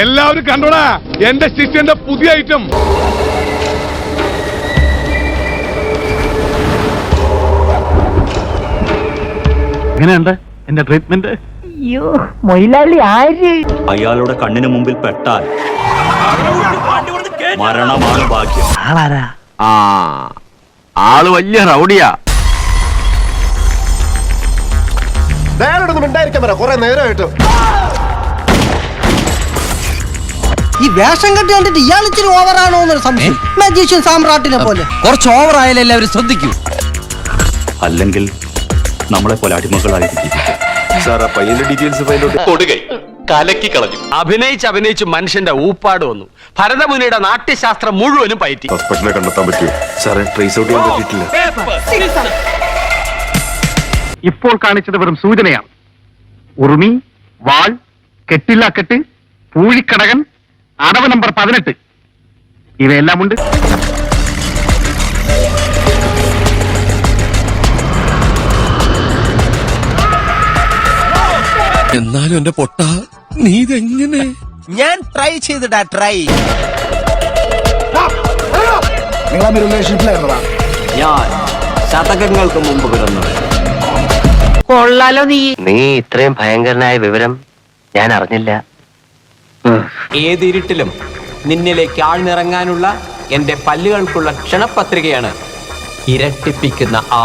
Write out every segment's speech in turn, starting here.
എല്ലാവരും കണ്ടോടാ. എന്റെ ശിഷ്യന്റെ പുതിയ ഐറ്റം എങ്ങനെയുണ്ട്? എന്റെ ട്രീറ്റ്മെന്റ് അയ്യോ മൊയിലാളി ആര്? അയാളുടെ കണ്ണിന് മുമ്പിൽ പെട്ടാൽ മരണമാണ് ഭാഗ്യം. ആളാരാ? ആ ആൾ വലിയ റൗഡിയാ. നേരിടുന്ന് ഉണ്ടായിരിക്കാൻ പറ കുറെ നേരമായിട്ട്. ഈ വേഷം കെട്ടി കണ്ടിട്ട് ഇയാൾ ഇച്ചിരി ഓവറാണോ എന്നൊരു സംശയം. മജീഷ്യൻ സാമ്രാട്ടിനെ പോലെ. കുറച്ച് ഓവർ ആയാലും എല്ലാവരും ശ്രദ്ധിക്കൂ. അല്ലെങ്കിൽ നമ്മളെ പോലെ അടിമകളായിട്ട് ജീവിക്കും സാർ ആ പയ്യന്റെ ഡീറ്റെയിൽസ് ഫൈൻഡ് ഔട്ട് കൊടുകൈ. കലക്കി കളഞ്ഞു. അഭിനയിച്ച് അഭിനയിച്ച് മനുഷ്യന്റെ ഊപ്പാട് വന്നു. ഭരതമുനിയുടെ നാട്യശാസ്ത്രം മുഴുവനും പയറ്റി. കണ്ടെത്താൻ പറ്റുമോ? സാറേ ട്രേസ് ഔട്ട് ചെയ്യാൻ പറ്റിയിട്ടില്ല. ഇപ്പോൾ കാണിച്ചത് വെറും സൂചനയാണ്. ഉറുമി വാൾ കെട്ടില്ല കെട്ട് പൂഴിക്കടകൻ അടവ് നമ്പർ പതിനെട്ട്. ഇവയെല്ലാം ഉണ്ട്. എന്നാലും എന്റെ പൊട്ട നീ ഇതെങ്ങനെ? ഞാൻ ട്രൈ ചെയ്തിടാ ട്രൈ ഞാൻ ശതകങ്ങൾക്ക് മുമ്പ് പിറന്നവൻ കൊള്ളാലോ നീ. നീ ഇത്രയും ഭയങ്കരനായ വിവരം ഞാൻ അറിഞ്ഞില്ല. ഏതിരുട്ടിലും നിന്നിലേക്ക് ആഴ്ന്നിറങ്ങാനുള്ള എന്റെ പല്ലുകൾക്കുള്ള ക്ഷണപത്രികയാണ് ഇരട്ടിപ്പിക്കുന്ന ആ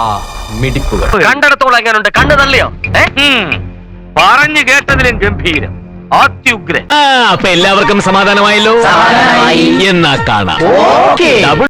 മിടിപ്പുകൾ. കണ്ടിടത്തോളം എങ്ങനെയുണ്ട് കണ്ണു തള്ളിയോ? പറഞ്ഞു കേട്ടതിലും ഗംഭീരം. അത്യുഗ്രൻ അപ്പൊ എല്ലാവർക്കും സമാധാനമായല്ലോ? എന്നാ കാണാം.